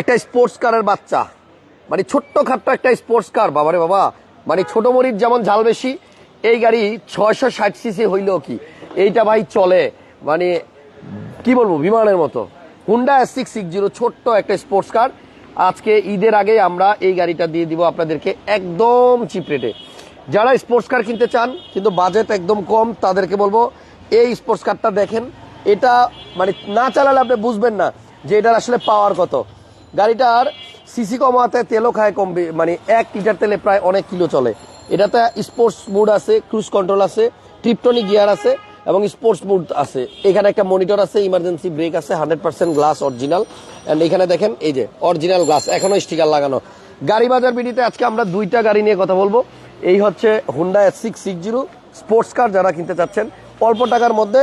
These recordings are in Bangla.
একটা স্পোর্টস কারের বাচ্চা। মানে ছোট্ট খাট্ট একটা স্পোর্টস কার বাবারে বাবা। মানে ছোট মরিচ যেমন ঝাল বেশি, এই গাড়ি ছয়শো ষাট সিসি হইলেও কি? এইটা ভাই চলে। মানে কি বলব, বিমানের মতো। Honda S six six zero ছোট্ট একটা স্পোর্টস কার আজকে ঈদের আগে আমরা এই গাড়িটা দিয়ে দিব আপনাদেরকে একদম চিপ রেটে যারা স্পোর্টস কার কিনতে চান, কিন্তু বাজেট একদম কম, তাদেরকে বলব, এই স্পোর্টস কারটা দেখেন। এটা মানে না চালালে আপনি বুঝবেন না যে এটার আসলে পাওয়ার কত। গাড়িটার সিসি কম হাতে তেলও খায় কম মানে এক লিটার তেলে প্রায় অনেক কিলো চলে। এটাতে স্পোর্টস মুড আছে ক্রুজ কন্ট্রোল আছে ট্রিপটনিক গিয়ার আছে এবং স্পোর্টস মুড আছে। এখানে একটা মনিটর আছে ইমার্জেন্সি ব্রেক আছে hundred percent glass original and এখানে দেখেন, এই যে অরিজিনাল গ্লাস এখনও স্টিকার লাগানো। গাড়ি বাজার বিডিতে আজকে আমরা দুইটা গাড়ি নিয়ে কথা বলব। এই হচ্ছে Honda S six six zero sports car যারা কিনতে চাচ্ছেন, অল্প টাকার মধ্যে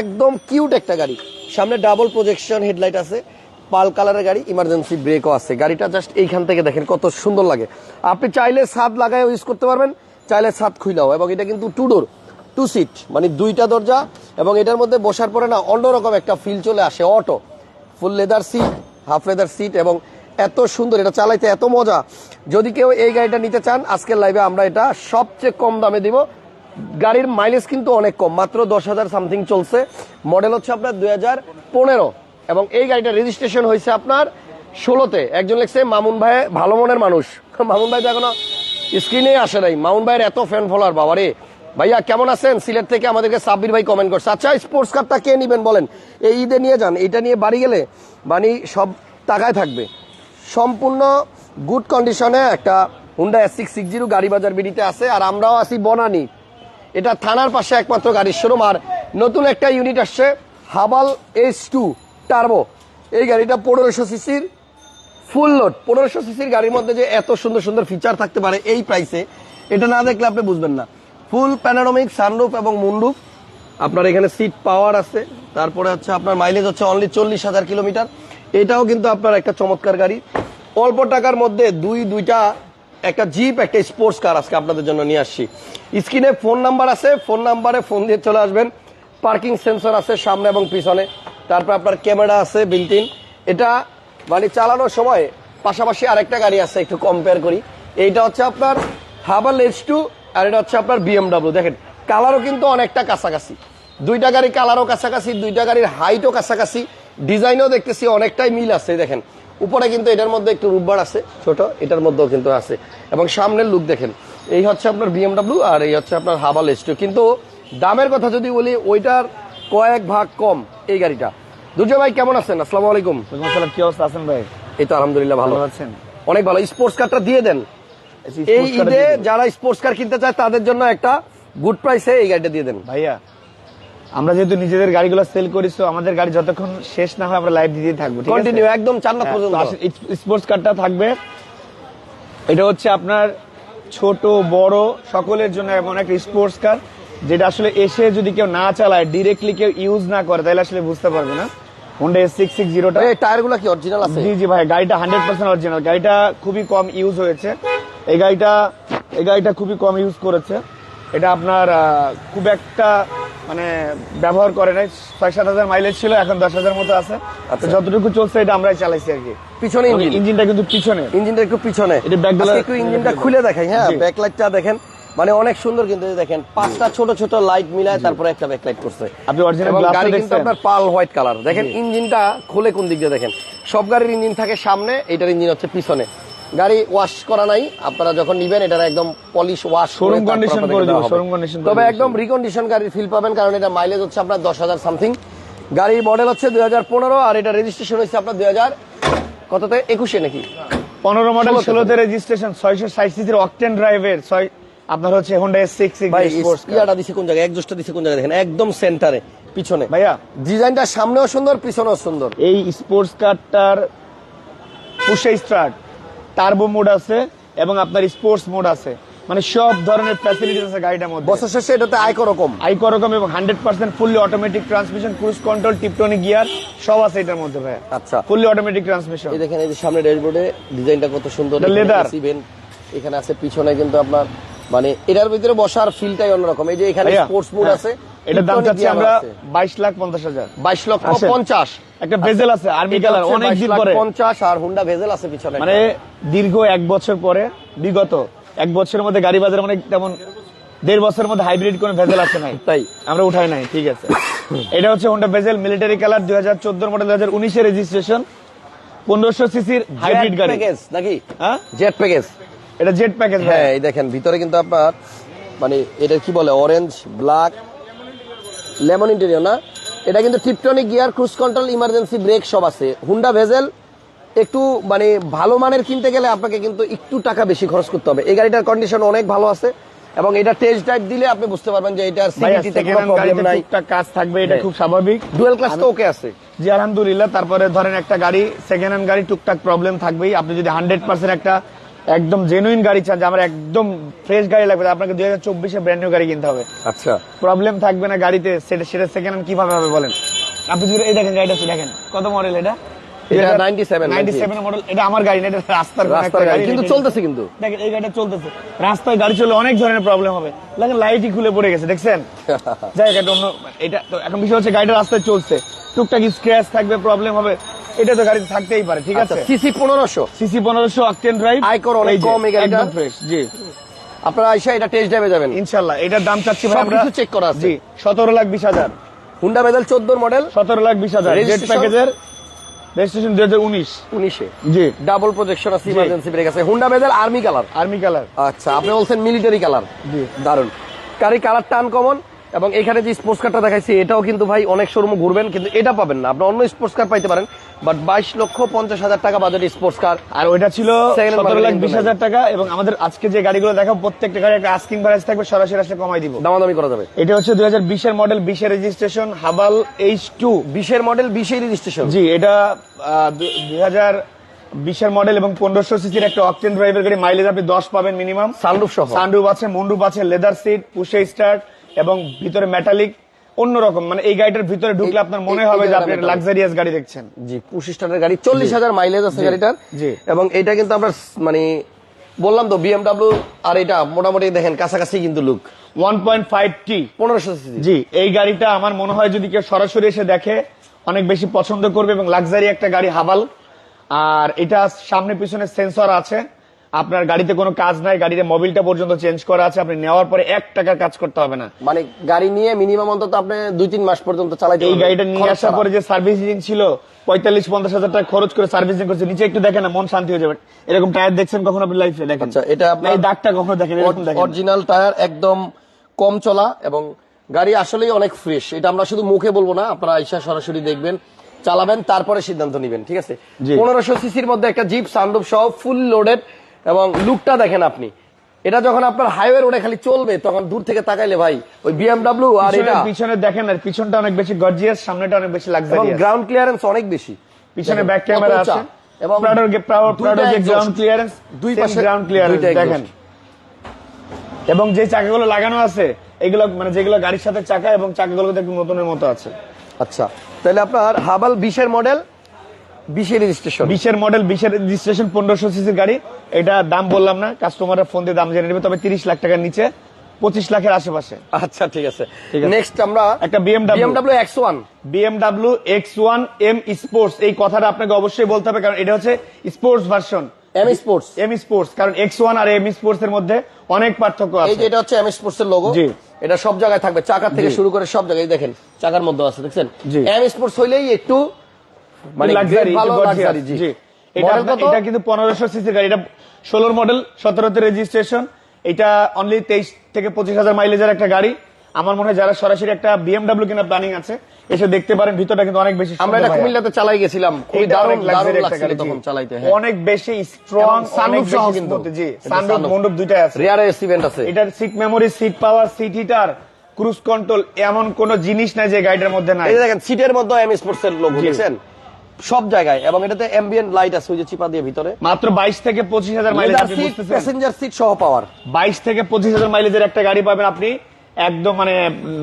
একদম কিউট একটা গাড়ি। সামনে ডাবল প্রজেকশন হেডলাইট আছে। পাল কালারের গাড়ি ইমার্জেন্সি ব্রেকও আছে। গাড়িটা জাস্ট এইখান থেকে দেখেন কত সুন্দর লাগে। আপনি চাইলে ছাদ লাগায় ইউজ করতে পারবেন, চাইলে ছাদ খুইলাও। এবং এটা কিন্তু টু ডোর টু সিট মানে দুইটা দরজা। এবং এটার মধ্যে বসার পরে না অন্যরকম একটা ফিল চলে আসে auto full leather seat half leather seat এবং এত সুন্দর, এটা চালাইতে এত মজা। যদি কেউ এই গাড়িটা নিতে চান, আজকের লাইভে আমরা এটা সবচেয়ে কম দামে দিব। গাড়ির মাইলেজ কিন্তু অনেক কম, মাত্র দশ হাজার সামথিং চলছে। মডেল হচ্ছে আপনার দুই হাজার পনেরো। এবং এই গাড়িটা রেজিস্ট্রেশন হয়েছে আপনার ষোলোতে। একজন লিখছে, মামুন ভাই ভালো মনের মানুষ। মামুন ভাই তো এখনও স্ক্রিনে আসে নাই। মামুন ভাইয়ের এত ফ্যান ফলোয়ার বাবারে। ভাইয়া, কেমন আছেন? সিলেট থেকে আমাদেরকে সাব্বির ভাই কমেন্ট করছে। আচ্ছা স্পোর্টস কারটা কে নেবেন বলেন? এই ঈদে নিয়ে যান এটা নিয়ে বাড়ি গেলে মানে সব টাকায় থাকবে। সম্পূর্ণ গুড কন্ডিশনে একটা Honda S six six zero Gari Bazar বিডিতে আছে, আর আমরাও আছি বনানি। এটা থানার পাশে একমাত্র গাড়ির শোরুম আর নতুন একটা ইউনিট আসছে, হাবাল এইচ টু টার্বো। এই গাড়িটা পনেরোশো সিসির ফুল লোড। পনেরোশো সিসির গাড়ির মধ্যে যে এত সুন্দর সুন্দর ফিচার থাকতে পারে এই প্রাইসে এটা না দেখলে আপনি বুঝবেন না। ফুল প্যানারোমিক সানরুফ এবং মুন্ডুপ আপনার এখানে সিট পাওয়ার আছে। তারপরে হচ্ছে আপনার মাইলেজ হচ্ছে অনলি চল্লিশ হাজার কিলোমিটার। এটাও কিন্তু আপনার একটা চমৎকার গাড়ি। অল্প টাকার মধ্যে দুই, দুইটা, একটা জিপ একটা স্পোর্টস কার আজকে আপনাদের জন্য নিয়ে আসছি। স্ক্রিনে ফোন নাম্বার আছে। ফোন নাম্বারে ফোন দিয়ে চলে আসবেন। পার্কিং সেন্সর আছে সামনে এবং পিছনে। তারপর আপনার ক্যামেরা আছে বিল্টিন। এটা মানে চালানোর সময় পাশাপাশি আরেকটা গাড়ি আছে, একটু কম্পেয়ার করি। এইটা হচ্ছে আপনার হাবাল এইচ টু আর এটা হচ্ছে আপনার বিএমডাব্লিউ দেখেন কালারও কিন্তু অনেকটা কাছাকাছি। দুইটা গাড়ি কালারও কাছাকাছি, দুইটা গাড়ির হাইটও কাছাকাছি। ডিজাইনও দেখতেছি অনেকটাই মিল আছে, দেখেন। উপরে কিন্তু এটার মধ্যে একটু রূপবার আছে, ছোট, এটার মধ্যেও কিন্তু আছে। এবং সামনের লুক দেখেন, এই হচ্ছে আপনার বিএমডাব্লিউ আর এই হচ্ছে আপনার হাবাল এইচ টু কিন্তু দামের কথা যদি বলি, ওইটার কয়েক ভাগ কম। এই গাড়িটা। দুর্জয় ভাই কেমন আছেন? আসসালামু আলাইকুম। আসসালাম। কি অবস্থা আছেন ভাই? এই তো আলহামদুলিল্লাহ ভালো। আছেন? অনেক ভালো। স্পোর্টস কারটা দিয়ে দেন। এই ঈদে যারা স্পোর্টস কার কিনতে চায় তাদের জন্য একটা গুড প্রাইসে এই গাড়িটা দিয়ে দেন। ভাইয়া আমরা যেহেতু নিজেদের গাড়িগুলো সেল করি তো আমাদের গাড়ি যতক্ষণ শেষ না হয় আমরা লাইভ দিতে থাকব ঠিক আছে? কন্টিনিউ একদম চান্না হ্যাঁ, পর্যন্ত। স্পোর্টস কারটা থাকবে। এটা হচ্ছে আপনার ছোট বড় সকলের জন্য এমন একটা স্পোর্টস কার যেটা আসলে এসে যদি কেউ না চালায় ডিরেক্টলি কেউ ইউজ না করে তাহলে আসলে বুঝতে পারবে না। হোন্ডা এস সিক্স সিক্স জিরোটা এই টায়ারগুলা কি অরিজিনাল আছে? জি জি ভাই গাড়িটা হান্ড্রেড পার্সেন্ট অরিজিনাল গাড়িটা খুবই কম ইউজ হয়েছে। এই গাড়িটা এই গাড়িটা খুবই কম ইউজ করেছে। এটা আপনার খুব একটা মানে ব্যবহার করে নাই। ছয় সাত হাজার মাইলেজ ছিল এখন দশ হাজার মতো আছে। তো যতটুকু চলছে এটা আমরাই চালাইছি আর কি। পিছনে ইঞ্জিন ইঞ্জিনটা কিন্তু পিছনে। ইঞ্জিনটা একটু পিছনে। এটা আজকে একটু ইঞ্জিনটা খুলে দেখাই হ্যাঁ। ব্যাকলাইটটা দেখেন। মানে অনেক সুন্দর কিন্তু দেখেন পাঁচটা ছোট ছোট লাইট মিলায় তারপরে একটা ব্যাকলাইট করছে। আপনি টা গাড়ি কিন্তু আপনার পাল হোয়াইট কালার দেখেন ইঞ্জিনটা খুলে কোন দিক দিয়ে দেখেন। সব গাড়ির ইঞ্জিন থাকে সামনে এটার ইঞ্জিন হচ্ছে পিছনে। গাড়ি ওয়াশ করা নাই আপনারা যখন নিবেন এটার একদম পলিশ ওয়াশ Showroom condition করে দিব, condition করে তবে একদম রিকন্ডিশন গাড়ির ফিল পাবেন কারণ এটা মাইলেজ হচ্ছে আপনার দশ হাজার সামথিং গাড়ির মডেল হচ্ছে দুই হাজার পনেরো আর এটা রেজিস্ট্রেশন হচ্ছে আপনার দুই হাজার কততে? একুশে নাকি? পনেরো মডেল ষোলোতে। ষোলোতে রেজিস্ট্রেশন ছয়শো ষাট সিসির অকটেন ড্রাইভের ছয় আপনার হচ্ছে হোন্ডা এস সিক্স ইয়াটা দিছে কোন জায়গায়? একজোসটা দিছে কোন জায়গায় দেখেন একদম সেন্টারে পিছনে। ভাইয়া। ডিজাইনটা সামনেও সুন্দর পিছনেও সুন্দর। এই স্পোর্টস কারটার পুষে স্টার্ট টার্বো মোড আছে এবং আপনার স্পোর্টস মোড আছে। মানে সব ধরনের ফ্যাসিলিটিস আছে গাড়িটার মধ্যে। বছর শেষে এটাতে আয়কর কম আইকো রকম এবং hundred percent fully automatic transmission cruise control tiptronic gear সব আছে এটার মধ্যে ভাইয়া। আচ্ছা। ফুললি অটোমেটিক ট্রান্সমিশন এই দেখেন এই যে সামনে ড্যাশবোর্ডে ডিজাইনটা কত সুন্দর leather। এখানে আছে পিছনে কিন্তু আপনার মানে এটার ভিতরে বসার ফিলটাই অন্যরকম। এই যে এখানে স্পোর্টস মোড হ্যাঁ। আছে এটার দাম চাচ্ছি আমরা আছে। বাইশ লাখ পঞ্চাশ হাজার। বাইশ লক্ষ আসেন। পঞ্চাশ। একটা ভেজেল আছে আর্মি কালার অনেক দিন পরে। পঞ্চাশ আর হুন্ডা ভেজেল আছে পিছনে মানে দীর্ঘ এক বছর পরে বিগত এক বছরের মধ্যে গাড়ি বাজারে মানে তেমন দেড় বছরের মধ্যে হাইব্রিড কোনো ভেজেল আছে নাই। তাই। আমরা উঠাই নাই ঠিক আছে। এটা হচ্ছে হোন্ডা ভেজেল মিলিটারি কালার দুই হাজার চোদ্দ মডেল দুই হাজার উনিশের রেজিস্ট্রেশন পনেরোশো সিসির হাইব্রিড গাড়ি। প্যাকেজ নাকি? হ্যাঁ? জেট প্যাকেজ এটা জেট প্যাকেজ হ্যাঁ এই দেখেন ভিতরে কিন্তু আপনার মানে এটা কি বলে অরেঞ্জ ব্ল্যাক লেমন ইন্টেরিয়র না? এটা কিন্তু tiptronic gear cruise control emergency brake সব আছে। হুন্ডা ভেজেল একটু মানে ভালো মানের কিনতে গেলে আপনাকে কিন্তু একটু টাকা বেশি খরচ করতে হবে। এই গাড়িটার কন্ডিশন অনেক ভালো আছে এবং এটা টেস্ট ড্রাইভ দিলে আপনি বুঝতে পারবেন যে ভাইয়া সিভিটিতে কোনো প্রবলেম নাই। টুকটাক কাজ থাকবে এটা হ্যাঁ। খুব স্বাভাবিক। ডুয়েল ক্লাস তো ওকে আছে। জি আলহামদুলিল্লাহ তারপরে ধরেন একটা গাড়ি সেকেন্ড হ্যান্ড গাড়ি টুকটাক প্রবলেম থাকবেই। আপনি যদি হান্ড্রেড পার্সেন্ট একটা একদম জেনুইন গাড়ি চান যে আমার একদম ফ্রেশ গাড়ি লাগবে আপনাকে দুই হাজার চব্বিশে ব্র্যান্ড নিউ গাড়ি কিনতে হবে। আচ্ছা। প্রবলেম থাকবে না গাড়িতে সেটা সেটা সেকেন্ড হ্যান্ড কীভাবে হবে বলেন? আপনি যদি এই দেখেন গাড়িটা দেখেন কত মডেল এটা? এটা 97, 97 মডেল এটা আমার গাড়ি না এটা রাস্তার কোনো রাস্তার একটা গাড়ি কিন্তু চলতেছে কিন্তু। দেখেন এই গাড়িটা চলতেছে। রাস্তায় গাড়ি চললে অনেক ধরনের প্রবলেম হবে। দেখেন লাইটই খুলে পড়ে গেছে দেখছেন? যাই এটা অন্য এটা তো এখন বিষয় হচ্ছে গাড়িটা রাস্তায় চলছে। টুকটাক স্ক্র্যাচ থাকবে প্রবলেম হবে। এটা তো গাড়িতে থাকতেই পারে ঠিক আচ্ছা আছে? সিসি পনেরোশো। সিসি পনেরোশো অকটেন ড্রাইভ আয়কর অনেক কম এই গাড়িটা। ফ্রেশ জি। আপনারা আইসা এটা টেস্ট ড্রাইভে যাবেন। ইনশাল্লাহ এটার দাম চাচ্ছি ভাই আমরা check করা আছে। জি সতেরো লাখ বিশ হাজার। হুন্ডা ভেজেল চোদ্দোর মডেল সতেরো লাখ বিশ হাজার। প্যাকেজের রেজিস্ট্রেশন দুই হাজার উনিশ। উনিশে। জি। ডাবল প্রজেকশন আছে ইমার্জেন্সি ব্রেক আছে। Honda army colour army colour আচ্ছা আপনি বলছেন মিলিটারি কালার জি। দারুণ গাড়ি কালার টান কমন এবং এখানে যে স্পোর্টস কারটা দেখাইছি এটাও কিন্তু ভাই অনেক শোরুম ঘুরবেন কিন্তু এটা পাবেন না। আপনি অন্য স্পোর্টস কার পাইতে পারেন বাট বাইশ লক্ষ পঞ্চাশ হাজার টাকা বাজেট স্পোর্টস কার আর ওইটা ছিল সতেরো লাখ বিশ হাজার টাকা এবং আমাদের আজকে যে গাড়িগুলো দেখাবো প্রত্যেকটা গাড়ি একটা আস্কিং প্রাইস থাকবে সরাসরি আসলে কমাই দিব। দামাদামি করা যাবে। এটা হচ্ছে দুই হাজার বিশের মডেল বিশের রেজিস্ট্রেশন হাবাল এইচ টু বিশের মডেল বিশের রেজিস্ট্রেশন জি এটা দুই হাজার বিশের মডেল এবং পনেরোশো সিসির একটা অকটেন ড্রাইভের গাড়ি মাইলেজ আপনি দশ পাবেন মিনিমাম সানরুফ সহ। সানরুফ আছে মন্ডুপ আছে লেদার সিট পুষে স্টার্ট এবং ভিতরে মেটালিক অন্যরকম। মানে এই গাড়িটার ভিতরে ঢুকলে আপনার মনে হবে যে আপনি লাক্সারিয়াস গাড়ি দেখছেন। জি পঁচিশ টাকার গাড়ি চল্লিশ হাজার মাইলেজ আছে গাড়িটার। জি। এবং এটা কিন্তু আমরা মানে বললাম তো বিএমডাব্লিউ আর এটা মোটামুটি দেখেন কাছাকাছি কিন্তু look one point five T পনেরোশো জি এই গাড়িটা আমার মনে হয় যদি কেউ সরাসরি এসে দেখে অনেক বেশি পছন্দ করবে এবং লাক্সারি একটা গাড়ি হাবাল। আর এটা সামনে পিছনে সেন্সর আছে। আপনার গাড়িতে কোনো কাজ নাই গাড়িতে মোবিলটা পর্যন্ত চেঞ্জ করা আছে আপনি নেওয়ার পরে এক টাকার কাজ করতে হবে না। মানে গাড়ি নিয়ে মিনিমাম অন্তত আপনি দুই তিন মাস পর্যন্ত চালাইতে এই গাড়িটা নিয়ে আসার পরে যে সার্ভিসিং ছিল পঁয়তাল্লিশ পঞ্চাশ হাজার টাকা খরচ করে সার্ভিসিং করছে নিচে একটু দেখেন না মন শান্তি হয়ে যাবে। এরকম টায়ার দেখছেন কখনো আপনি লাইফে দেখেন। আচ্ছা, এটা আপনার- এই দাগটা কখনো দেখেন এরকম দেখেন। অরিজিনাল টায়ার একদম কম চলা এবং গাড়ি আসলেই অনেক ফ্রেশ এটা আমরা শুধু মুখে বলব না আপনারা আইসা সরাসরি দেখবেন চালাবেন তারপরে সিদ্ধান্ত নেবেন ঠিক আছে। পনেরোশো সিসির মধ্যে একটা জিপ সানরুফ সহ ফুল লোডেড এবং লুকটা দেখেন আপনি। এটা যখন আপনার হাইওয়ে রোডে খালি চলবে তখন দূর থেকে তাকাইলে ভাই ওই বিএমডাব্লিউ আর এটা পিছনে দেখেন আর পিছনটা অনেক বেশি গর্জিয়াস সামনেটা অনেক বেশি এবং লাক্সারি গ্রাউন্ড ক্লিয়ারেন্স অনেক বেশি। পিছনে ব্যাক ক্যামেরা আছে। এবং প্রাডোর প্রাডোর যে গ্রাউন্ড ক্লিয়ারেন্স দুই পাশে গ্রাউন্ড ক্লিয়ারেন্স দেখেন। এবং যে চাকাগুলো লাগানো আছে এগুলো মানে যেগুলো গাড়ির সাথে চাকা এবং চাকাগুলো দেখুন নতুনের মতো আছে। আচ্ছা তাহলে আপনার হাবাল বিশের মডেল বিশের রেজিস্ট্রেশন বিশের মডেল বিশের রেজিস্ট্রেশন পনেরোশো সিসির গাড়ি। এটা দাম বললাম না কাস্টমাররা ফোন দিয়ে দাম জেনে নেবে তবে তিরিশ লাখ টাকার নিচে পঁচিশ লাখের আশেপাশে। আচ্ছা ঠিক আছে। নেক্সট আমরা একটা BMW BMW X one BMW X one M sports এই কথাটা আপনাকে অবশ্যই বলতে হবে কারণ এটা হচ্ছে sports version M sports M sports কারণ এক্স ওয়ান আর এম স্পোর্টস এর মধ্যে অনেক পার্থক্য এই যে এটা হচ্ছে এম স্পোর্টস এর লোগো জি। এটা সব জায়গায় থাকবে। চাকার থেকে শুরু করে সব জায়গায় দেখেন চাকার মধ্যে আছে দেখছেন। এম স্পোর্টস হইলেই একটু মানে ভালো লাক্সারি জি। এটা এটা কিন্তু পনেরোশো সিসির গাড়ি। এটা ষোলোর মডেল সতেরোতে রেজিস্ট্রেশন এটা অনলি তেইশ থেকে পঁচিশ হাজার মাইলেজের একটা গাড়ি। আমার মনে হয় যারা সরাসরি একটা বিএমডাব্লিউ প্ল্যানিং আছে এসে দেখতে পারেন ভিতরটা কিন্তু অনেক বেশি আমরা এটা কুমিল্লাতে চালাই গেছিলাম। খুবই দারুণ লাগছিল তখন চালাইতে হ্যাঁ। অনেক বেশি স্ট্রং sunroof সহ কিন্তু। এটা সানরুফ মন্ডপ দুইটাই আছে। রিয়ার এসিভেন্ট আছে। এটার seat memory seat power seat heater cruise control এমন কোন জিনিস নাই যে গাড়িটার মধ্যে নাই। এই দেখেন সিটের মধ্যে এম স্পোর্টস এর লোগো জি। সব জায়গায়। এবং এটাতে অ্যাম্বিয়েন্ট লাইট আছে ওই যে চিপা দিয়ে ভিতরে। মাত্র বাইশ থেকে পঁচিশ হাজার মাইলেজ লেদার আপনি বুঝতেছেন? প্যাসেঞ্জার সিট সহ পাওয়ার বাইশ থেকে পঁচিশ হাজার মাইলেজের একটা গাড়ি পাবেন আপনি একদম মানে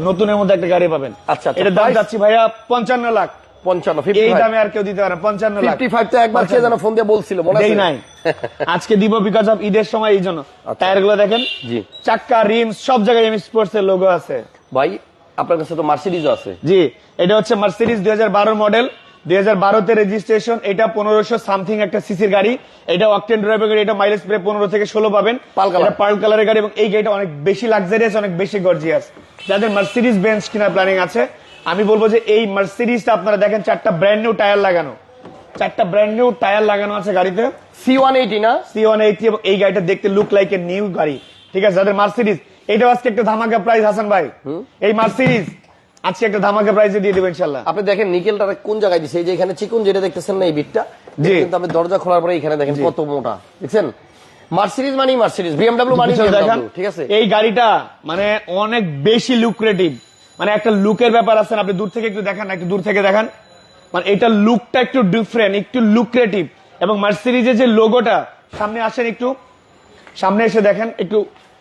নতুনের মধ্যে একটা গাড়ি পাবেন। আচ্ছা, আচ্ছা, এটার দাম? যাচ্ছি ভাইয়া পঞ্চান্ন লাখ। পঞ্চান্ন এই দামে আর কেউ দিতে পারে না, পঞ্চান্ন লাখ। ফিফটি ফাইভ তো একবার যেন ফোন দিয়ে বলছিল মনে নাই। আজকে দিব বিকজ অফ ঈদের সময় এই জন্য। আচ্ছা। টায়ারগুলো দেখেন? জি। চাক্কা রিম সব জায়গায় এম স্পোর্টস এর লোগো আছে। ভাই আপনার কাছে তো মার্সিডিজও আছে। জি এটা হচ্ছে মার্সিডিজ দুই হাজার বারো মডেল দুই হাজার বারোতে রেজিস্ট্রেশন এটা পনেরোশো সামথিং একটা সিসির গাড়ি। এটা অকটেন ড্রাইভের গাড়ি এটা মাইলেজ প্রায় পনেরো থেকে ষোলো পাবেন। এটা পার্ল কালারের গাড়ি এবং এই গাড়িটা অনেক বেশি লাক্সারিয়াস অনেক বেশি গর্জিয়াস যাদের মার্সিডিজ বেঞ্চ কেনার প্ল্যানিং আছে আমি বলব যে এই মার্সিডিজটা আপনারা দেখেন চারটা ব্র্যান্ড নিউ টায়ার লাগানো। চারটা ব্র্যান্ড নিউ টায়ার লাগানো আছে গাড়িতে। সি ওয়ান এইটি না? সি ওয়ান এইটি এবং এই গাড়িটা দেখতে লুক লাইক এ নিউ গাড়ি। ঠিক আছে যাদের মার্সিডিস এইটাও আজকে একটা ধামাকা প্রাইস হাসান ভাই। এই মার্সিডিজ আজকে একটা ধামাকা প্রাইসে দিয়ে দেবো ইনশাল্লাহ আপনি দেখেন নিকেলটা কোন জায়গায় দিছে? এই যে এখানে চিকুন যেটা দেখতেছেন না এই বিটটা কিন্তু আপনি দরজা খোলার পরে এখানে দেখেন কত মোটা। দেখছেন? মার্সিডিজ মানেই মার্সিডিজ বিএমডব্লিউ পিছনে দেখান। ঠিক আছে? এই গাড়িটা মানে অনেক বেশি লুক্রেটিভ মানে একটা লুকের ব্যাপার আছে আপনি দূর থেকে একটু দেখান একটু দূর থেকে দেখান। মানে এটা লুকটা একটু ডিফারেন্ট একটু লুক্রেটিভ এবং মার্সিডিজের যে লোগোটা সামনে আসেন একটু। সামনে এসে দেখেন একটু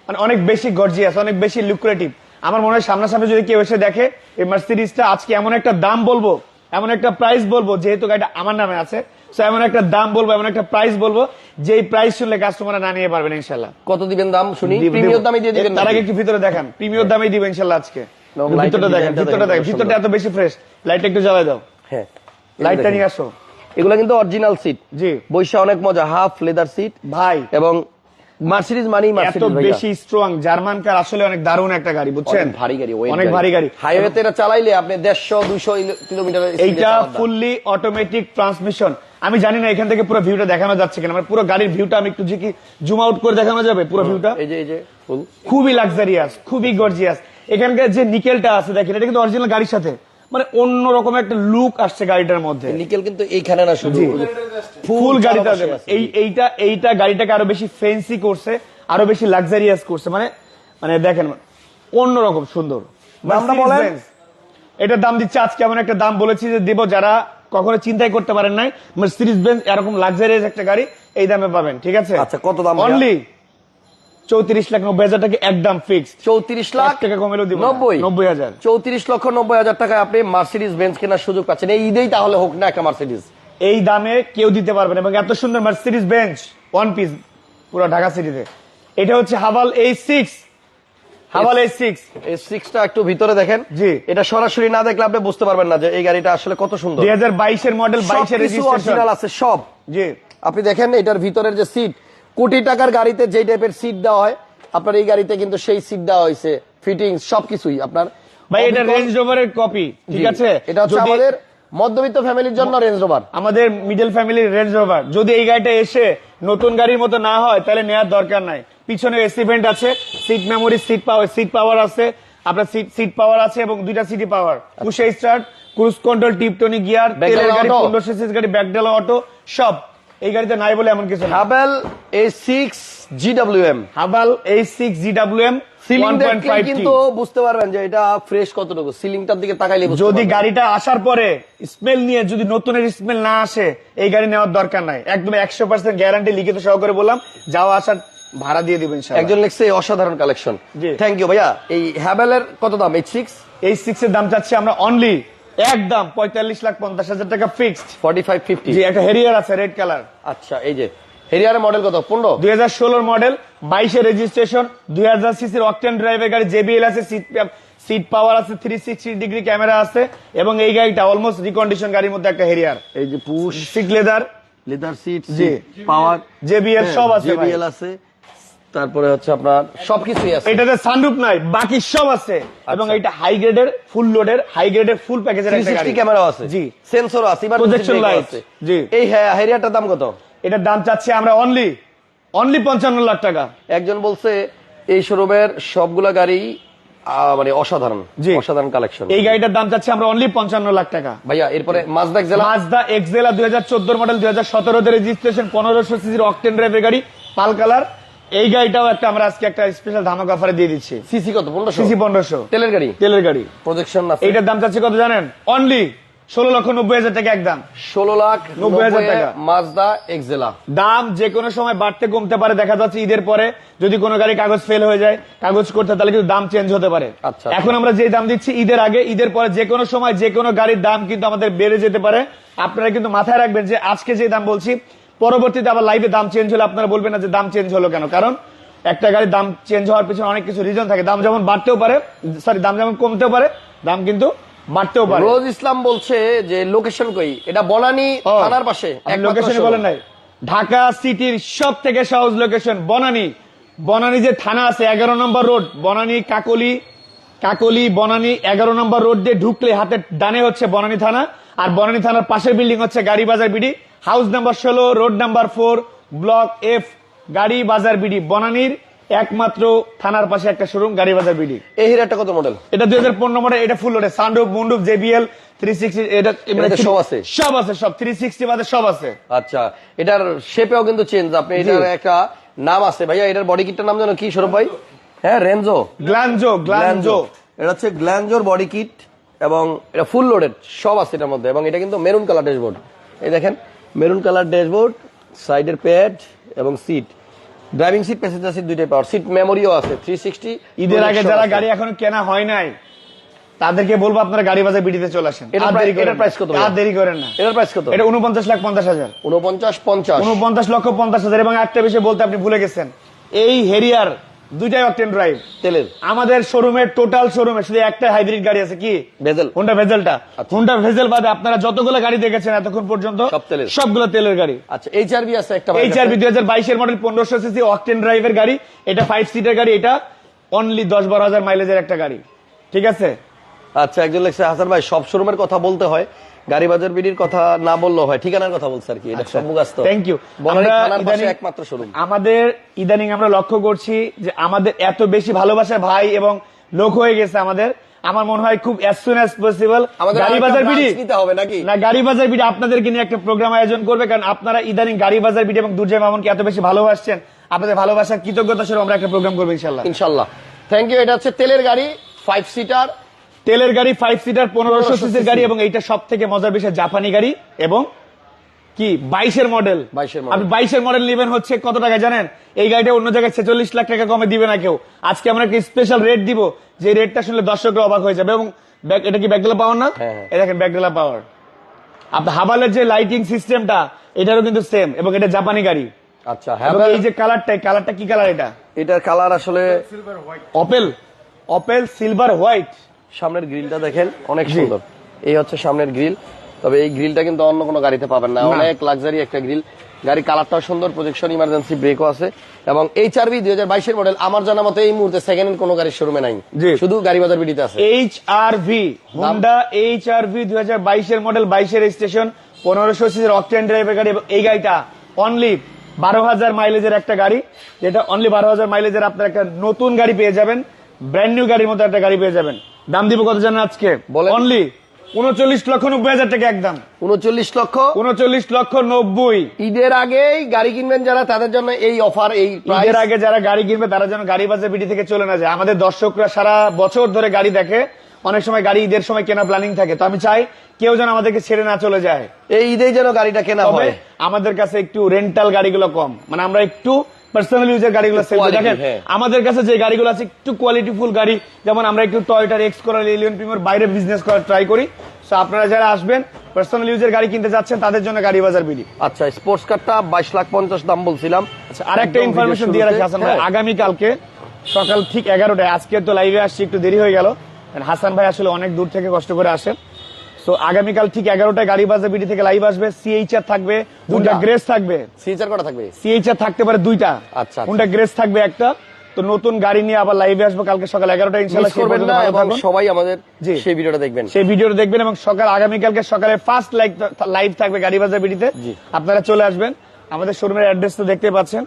মানে অনেক বেশি গর্জিয়াস অনেক বেশি লুক্রেটিভ আমার মনে হয় সামনাসামনি যদি কেউ এসে দেখে এই মার্সিডিজটা আজকে এমন একটা দাম বলব এমন একটা প্রাইস বলব যেহেতু গাড়িটা আমার নামে আছে এমন একটা দাম বলব এমন একটা প্রাইস বলব যে প্রাইস শুনলে কাস্টমাররা না নিয়ে পারবেন ইনশাল্লাহ কত দিবেন দাম শুনি? প্রিমিয়ার দামে দিয়ে দিবেন তার আগে একটু ভিতরে দেখান। প্রিমিয়ার দামে দিবেন ইনশাল্লাহ আজকে। ভিতরটা দেখেন ভিতরটা দেখেন, দেখেন ভিতরটা এত বেশি ফ্রেশ লাইটটা একটু জ্বালাই দাও। হ্যাঁ। লাইটটা নিয়ে আসো। এগুলো কিন্তু অরিজিনাল সিট জি। বৈশা অনেক মজা হাফ লেদার সিট ভাই। এবং মার্সিডিজ মানেই এত বেশি স্ট্রং জার্মান কার আসলে অনেক দারুণ একটা গাড়ি বুঝছেন? ভারী গাড়ি অনেক ভারী গাড়ি। হাইওয়েতে এটা চালাইলে আপনি দেড়শো দুশো কিলোমিটার এইটা ফুললি অটোমেটিক ট্রান্সমিশন আমি জানি না এখান থেকে পুরো ভিউটা দেখানো যাচ্ছে কিনা মানে পুরো গাড়ির ভিউটা আমি একটু ঝুঁকি জুম আউট করে দেখানো যাবে পুরো ভিউটা এই যে এই যে খুবই লাক্সারিয়াস খুবই গর্জিয়াস এখানকার যে নিকেলটা আছে দেখেন এটা কিন্তু অরিজিনাল গাড়ির সাথে। মানে অন্য রকম একটা লুক আসছে গাড়িটার মধ্যে নিকেল কিন্তু এইখানে না শুধু ফুল গাড়িটা। এই এইটা এইটা গাড়িটাকে আরও বেশি ফেন্সি করছে আরও বেশি লাক্সারিয়াস করছে মানে মানে দেখেন অন্যরকম সুন্দর দামটা বলেন। এটার দাম দিচ্ছে আজকে এমন একটা দাম বলেছি যে দেব যারা কখনো চিন্তাই করতে পারেন নাই মার্সিডিজ বেঞ্জ এরকম লাক্সারিয়াস একটা গাড়ি এই দামে পাবেন ঠিক আছে আচ্ছা, কত দাম? অনলি চৌত্রিশ লাখ নব্বই হাজার টাকা একদম ফিক্সড চৌত্রিশ লাখ টাকা কমেলেও দিব নব্বই? নব্বই হাজার। চৌত্রিশ লক্ষ নব্বই হাজার টাকায় আপনি মার্সিডিজ বেঞ্চ কেনার সুযোগ পাচ্ছেন। এই ঈদেই তাহলে হোক না একটা মার্সিডিজ এই দামে কেউ দিতে পারবে না এবং এত সুন্দর মার্সিডিজ বেঞ্চ ওয়ান পিস পুরো ঢাকা সিটিতে এটা হচ্ছে হাবাল এই সিক্স হাবাল এই সিক্স এই সিক্সটা একটু ভিতরে দেখেন। জি। এটা সরাসরি না দেখলে আপনি বুঝতে পারবেন না যে এই গাড়িটা আসলে কত সুন্দর। দুই হাজার বাইশের মডেল বাইশের রেজিস্ট্রেশন আছে সব। জি। আপনি দেখেন এটার ভিতরের যে সিট কোটি টাকার গাড়িতে যে টাইপের সিট দেওয়া হয় আপনার এই গাড়িতে কিন্তু সেই সিট দেওয়া হয়েছে। ফিটিংস সবকিছুই আপনার। ভাই এটা রেঞ্জ রোভারের কপি ঠিক আছে? এটা হচ্ছে আমাদের মধ্যবিত্ত ফ্যামিলির জন্য রেঞ্জ রোভার আমাদের মিডল ফ্যামিলির রেঞ্জ রোভার যদি এই গাড়িটা এসে নতুন গাড়ির মতো না হয় তাহলে নেওয়ার দরকার নাই। পিছনে এসি ভেন্ট আছে seat memory seat power seat power আছে আপনার সিট সিট পাওয়ার আছে এবং দুইটা city power start cruise control tiptronic gear তেলের গাড়ি গাড়ি ব্যাকডালা অটো সব। এই গাড়িতে নাই বলে এমন কিছু হাবেল এ সিক্স জিডব্লিউএম হাবাল এই six GW M ceiling one point দেখলে কিন্তু বুঝতে পারবেন যে এটা ফ্রেশ কতটুকু। সিলিংটার দিকে তাকাইলে যদি গাড়িটা আসার পরে স্মেল নিয়ে যদি নতুনের স্মেল না আসে এই গাড়ি নেওয়ার দরকার নাই। একদম একশো পার্সেন্ট গ্যারান্টি লিখিত সহকারে বললাম যাওয়া আসার ভাড়া দিয়ে দিবেন একজন লিখছে অসাধারণ কালেকশন জি। থ্যাংক ইউ ভাইয়া। এই হ্যাবেলের কত দাম? এইচ সিক্স এই সিক্স এর দাম চাচ্ছি আমরা অনলি একদম পঁয়তাল্লিশ লাখ পঞ্চাশ হাজার টাকা ফিক্সড ফর্টি ফাইভ ফিফটি একটা হেরিয়ার আছে রেড কালার আচ্ছা এই যে হেরিয়ারের মডেল কত? পনেরো? দুই হাজার ষোলোর মডেল বাইশে রেজিস্ট্রেশন দুই হাজার সিসির অকটেন ড্রাইভের গাড়ি জেবিএল আছে সিট সিট পাওয়ার আছে থ্রি সিক্সটি ডিগ্রি ক্যামেরা আছে এবং এই গাড়িটা অলমোস্ট রিকন্ডিশন গাড়ির মধ্যে একটা হেরিয়ার এই যে push seat leather leather seat জি। পাওয়ার জেবিএল সব আছে। জেবিএল আছে তারপরে হচ্ছে আপনার সবকিছুই আছে। এটাতে সানরুফ নাই বাকি সব আছে। এবং এটা হাই গ্রেডের ফুল লোডের হাই গ্রেডের ফুল প্যাকেজের একটা গাড়ি। ক্যামেরা আছে। জি। সেন্সরও আছে এবার Projection light, জি। এই হেরিয়ারটার দাম কত? এটার দাম চাচ্ছি আমরা অনলি অনলি পঞ্চান্ন লাখ টাকা। একজন বলছে এই শোরুমের সবগুলা গাড়ি মানে অসাধারণ জি। অসাধারণ কালেকশন এই গাড়িটার দাম চাচ্ছি আমরা অনলি পঞ্চান্ন লাখ টাকা। ভাইয়া এরপরে মাজদাক জেলা মাজদা এক্সেলা দুই হাজার চোদ্দোর মডেল দুই হাজার সতেরোতে রেজিস্ট্রেশন পনেরোশো সিসির অকটেন ড্রাইভের গাড়ি পাল কালার এই গাড়িটাও একটা আমরা আজকে একটা স্পেশাল ধামাক অফারে দিয়ে দিচ্ছি। সিসি কত পনেরোশো? সিসি পনেরোশো। তেলের গাড়ি? তেলের গাড়ি। প্রজেকশন আছে। এইটার দাম চাচ্ছি কত জানেন? অনলি ষোলো লক্ষ নব্বই হাজার টাকা একদম ষোলো লাখ নব্বই হাজার টাকা। মাজদা এক্সেলা দাম যে কোনো সময় বাড়তে কমতে পারে দেখা যাচ্ছে ঈদের পরে যদি কোনো গাড়ি কাগজ ফেল হয়ে যায় কাগজ করতে তাহলে কিন্তু দাম চেঞ্জ হতে পারে। আচ্ছা। এখন আমরা যে দাম দিচ্ছি ঈদের আগে ঈদের পরে যে কোনো সময় যে কোনো গাড়ির দাম কিন্তু আমাদের বেড়ে যেতে পারে। আপনারা কিন্তু মাথায় রাখবেন যে আজকে যে দাম বলছি পরবর্তীতে আবার লাইভে দাম চেঞ্জ হলে আপনারা বলবেন না যে দাম চেঞ্জ হলো কেন? কারণ একটা গাড়ির দাম চেঞ্জ হওয়ার পিছনে অনেক কিছু রিজন থাকে। দাম যেমন বাড়তেও পারে সরি দাম যেমন কমতেও পারে দাম কিন্তু বাড়তেও পারে। রোজ ইসলাম বলছে যে লোকেশন কই? এটা বনানী থানার পাশে লোকেশনে বলেন নাই। ঢাকা সিটির সব থেকে সহজ লোকেশন বনানী। বনানী যে থানা আছে এগারো নম্বর রোড বনানী কাকলি কাকলি বনানী এগারো নম্বর রোড দিয়ে ঢুকলে হাতের ডানে হচ্ছে বনানী থানা আর বনানী থানার পাশের বিল্ডিং হচ্ছে Gari Bazar BD. House number ষোলো road number four block F Gari Bazar BD বনানীর একমাত্র থানার পাশে একটা শোরুম গাড়ি বাজার বিডি। এই হিরাটা কত মডেল এটা দুই হাজার পনেরো মডেল এটা ফুল লোডে সানরুফ জেবিএল থ্রি সিক্সটি এটা সব আছে? সব আছে সব থ্রি সিক্সটি বাদে সব আছে। আচ্ছা এটার শেপেও কিন্তু চেঞ্জ আপনি এটার একটা নাম আছে। ভাইয়া এটার বডি কিটটার নাম জানো কি সৌরভ ভাই? হ্যাঁ রেঞ্জো এটা হচ্ছে গ্ল্যানজোর বডি কিট এবং এটা ফুল লোডেড সব আছে এটার মধ্যে এবং এটা কিন্তু মেরুন কালার ড্যাশবোর্ড এই দেখেন মেরুন কালার ড্যাশবোর্ড সাইডের প্যাড এবং seat. Driving seat passenger seat দুইটাই পাওয়ার সিট মেমোরিও আছে থ্রি সিক্সটি ঈদের আগে যারা গাড়ি এখনও কেনা হয় নাই তাদেরকে বলব আপনারা গাড়ি বাজার বিডিতে চলে আসেন। এটার প্রাইস কত। আর দেরি করেন না। এটার প্রাইস কত? এটা উনপঞ্চাশ লাখ পঞ্চাশ হাজার। উনপঞ্চাশ পঞ্চাশ। উনপঞ্চাশ লক্ষ পঞ্চাশ হাজার এবং একটা বিষয় বলতে আপনি ভুলে গেছেন। এই হেরিয়ার দুইটাই অকটেন ড্রাইভ তেলের। আমাদের শোরুমের টোটাল শোরুমে শুধু একটা হাইব্রিড গাড়ি আছে কি? ভেজেল। হুন্ডা ভেজেলটা আচ্ছা। ভেজেল বাদে আপনারা যতগুলো গাড়ি দেখেছেন এতক্ষণ পর্যন্ত সব তেলের। সবগুলো তেলের গাড়ি। আচ্ছা এইচ আর আছে একটা এই চারবি দুই হাজার বাইশের মডেল পনেরোশো সিসি অকটেন ড্রাইভের গাড়ি। এটা ফাইভ সিটের গাড়ি এটা অনলি দশ বারো হাজার মাইলেজের একটা গাড়ি। ঠিক আছে? আচ্ছা একজন লেখছে হাসান ভাই সব শোরুমের কথা বলতে হয়। গাড়ি বাজার বিডির কথা না বললেও হয় ঠিকানার কথা বলছে আর কি এটা সব থ্যাংক ইউ একমাত্র শোরুম আমাদের ইদানিং আমরা লক্ষ্য করছি যে আমাদের এত বেশি ভালোবাসা ভাই এবং লোক হয়ে গেছে আমাদের। আমার মনে হয় খুব অ্যাজ সুন অ্যাজ পসিবল গাড়ি বাজার বিডি হবে নাকি? না গাড়ি বাজার বিডি আপনাদেরকে নিয়ে একটা প্রোগ্রাম আয়োজন করবে কারণ আপনারা ইদানিং গাড়ি বাজার বিডি এবং দুর্জয় মামনকে এত বেশি ভালোবাসছেন। আপনাদের ভালোবাসার কৃতজ্ঞতা স্বরূপ আমরা একটা প্রোগ্রাম করব ইনশাল্লাহ ইনশাল্লাহ থ্যাংক ইউ এটা হচ্ছে তেলের গাড়ি ফাইভ সিটার তেলের গাড়ি ফাইভ সিটার পনেরোশো সিসির গাড়ি এবং এইটা সব থেকে মজার বিষয় জাপানি গাড়ি এবং কি বাইশের মডেল 22 এর model। আপনি বাইশের মডেল নেবেন হচ্ছে কত টাকা জানেন? এই গাড়িটা অন্য জায়গায় ছেচল্লিশ লাখ টাকা কমে দিবে না কেউ। আজকে আমরা একটা স্পেশাল রেট দিব যে রেটটা শুনলে দর্শকরা অবাক হয়ে যাবে। এবং এটা কি ব্যাকডেলা পাওয়ার না? হ্যাঁ, হ্যাঁ। এই দেখেন ব্যাকডেলা পাওয়ার আপনার হাবালের যে লাইটিং সিস্টেমটা এটারও কিন্তু সেম এবং এটা জাপানি গাড়ি। আচ্ছা হ্যাঁ এই যে কালারটা কালারটা কি কালার এটা? এটার কালার আসলে অপেল অপেল সিলভার হোয়াইট সামনের গ্রিলটা দেখেন অনেক সুন্দর। এই হচ্ছে সামনের গ্রিল। তবে এই গ্রিলটা কিন্তু অন্য কোনো গাড়িতে পাবেন না। অনেক লাক্সারি একটা গ্রিল। গাড়ি কালারটাও সুন্দর প্রজেকশন ইমার্জেন্সি ব্রেকও আছে। এবং এই চারবি দুই হাজার বাইশের মডেল আমার জানা মতো এই মুহূর্তে সেকেন্ড হ্যান্ড কোনো গাড়ির শোরুমে নাই। শুধু গাড়ি বাজার বিডিতে আছে। H R V Honda H R V দুই হাজার বাইশের মডেল বাইশের স্টেশন পনেরোশো সিসির অকটেন ড্রাইভের গাড়ি। এই গাড়িটা অনলি বারো হাজার মাইলেজের একটা গাড়ি। যেটা অনলি বারো হাজার মাইলেজের আপনার একটা নতুন গাড়ি পেয়ে যাবেন। ব্র্যান্ড নিউ গাড়ির মতো একটা গাড়ি পেয়ে যাবেন। দাম দিব কত জানেন আজকে? অনলি উনচল্লিশ লক্ষ নব্বই হাজার টাকা একদম। উনচল্লিশ লক্ষ? উনচল্লিশ লক্ষ নব্বই। ঈদের আগেই গাড়ি কিনবেন যারা তাদের জন্য এই অফার এই ঈদের আগে যারা গাড়ি কিনবে তারা যেন গাড়ি বাজার বিডি থেকে চলে না যায়। আমাদের দর্শকরা সারা বছর ধরে গাড়ি দেখে। অনেক সময় গাড়ি ঈদের সময় কেনা প্ল্যানিং থাকে। তো আমি চাই কেউ যেন আমাদেরকে ছেড়ে না চলে যায়। এই ঈদেই যেন গাড়িটা কেনা হয়। আমাদের কাছে একটু রেন্টাল গাড়িগুলো কম। মানে আমরা একটু পার্সোনাল ইউজের গাড়িগুলো সেল করি দেখেন হ্যাঁ। আমাদের কাছে যে গাড়িগুলো আছে একটু কোয়ালিটিফুল গাড়ি। যেমন আমরা একটু টয়টার এক্স করার এলিয়ন প্রিমিয়ার বাইরে বিজনেস করার ট্রাই করি। তো আপনারা যারা আসবেন পার্সোনাল ইউজের গাড়ি কিনতে যাচ্ছেন তাদের জন্য গাড়ি বাজার বিডি আচ্ছা স্পোর্টস কারটা বাইশ লাখ পঞ্চাশ দাম বলছিলাম। আচ্ছা আর একটা ইনফরমেশন দিয়ে রাখি হাসান ভাই হ্যাঁ। আগামীকালকে সকাল ঠিক এগারোটায় আজকে তো লাইভে আসছি একটু দেরি হয়ে গেল। হাসান ভাই আসলে অনেক দূর থেকে কষ্ট করে আসে তো আগামীকাল ঠিক এগারোটায় গাড়ি বাজার বিডি থেকে লাইভ আসবে সিএইচআর থাকবে দুটা গ্রেস থাকবে। সিচার কটা থাকবে? সিএইচআর থাকতে পারে দুইটা। আচ্ছা। কোনটা গ্রেস থাকবে একটা। তো নতুন গাড়ি নিয়ে আবার লাইভে আসব কালকে সকাল এগারোটা ইনশাল্লাহ করবেন না এবং সবাই আমাদের। সেই ভিডিওটা দেখবেন। সেই ভিডিওটা দেখবেন এবং সকাল আগামীকালকে সকালে ফার্স্ট লাইভ লাইভ থাকবে গাড়ি বাজার বিডিতে। আপনারা চলে আসবেন। আমাদের শোরুমের অ্যাড্রেস তো দেখতে পাচ্ছেন।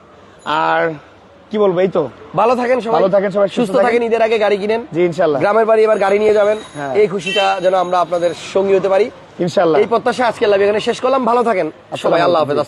আর কি বলব এই তো। ভালো থাকেন সবাই। ভালো থাকেন সবাই, সুস্থ। থাকেন ঈদের আগে গাড়ি কিনেন। জি ইনশাল্লাহ। গ্রামের বাড়ি এবার গাড়ি নিয়ে যাবেন। হ্যাঁ। এই খুশিটা যেন আমরা আপনাদের সঙ্গী হতে পারি। ইনশাল্লাহ। এই প্রত্যাশা আজকে লাভ এখানে শেষ করলাম। ভালো থাকেন। সবাই আল্লাহ হাফেজ। আসসালাম